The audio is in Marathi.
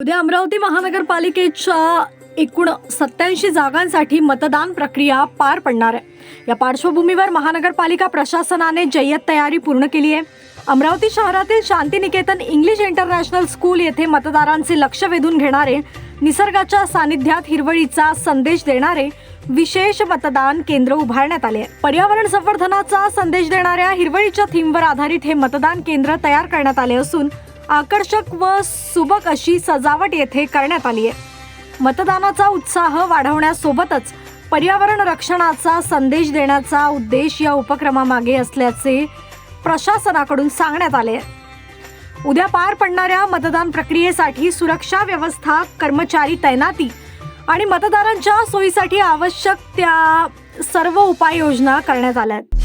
उद्या अमरावती महानगरपालिकेच्या एकूण सत्याऐंशी जागांसाठी मतदान प्रक्रिया पार पडणार आहे या पार्श्वभूमीवर महानगरपालिका प्रशासनाने जय्यत तयारी पूर्ण केली आहे अमरावती शहरातील शांतिनिकेतन इंग्लिश इंटरनॅशनल स्कूल येथे मतदारांचे लक्ष वेधून घेणारे निसर्गाच्या सानिध्यात हिरवळीचा संदेश देणारे विशेष मतदान केंद्र उभारण्यात आले आहे. पर्यावरण संवर्धनाचा संदेश देणाऱ्या हिरवळीच्या थीमवर आधारित हे मतदान केंद्र तयार करण्यात आले असून आकर्षक व सुबक अशी सजावट येथे करण्यात आली आहे. मतदानाचा उत्साह वाढवण्यासोबतच पर्यावरण रक्षणाचा संदेश देण्याचा उद्देश या उपक्रमामागे असल्याचे प्रशासनाकडून सांगण्यात आले आहे. उद्या पार पडणाऱ्या मतदान प्रक्रियेसाठी सुरक्षा व्यवस्था कर्मचारी तैनाती आणि मतदारांच्या सोयीसाठी आवश्यक त्या सर्व उपाययोजना करण्यात आल्या आहेत.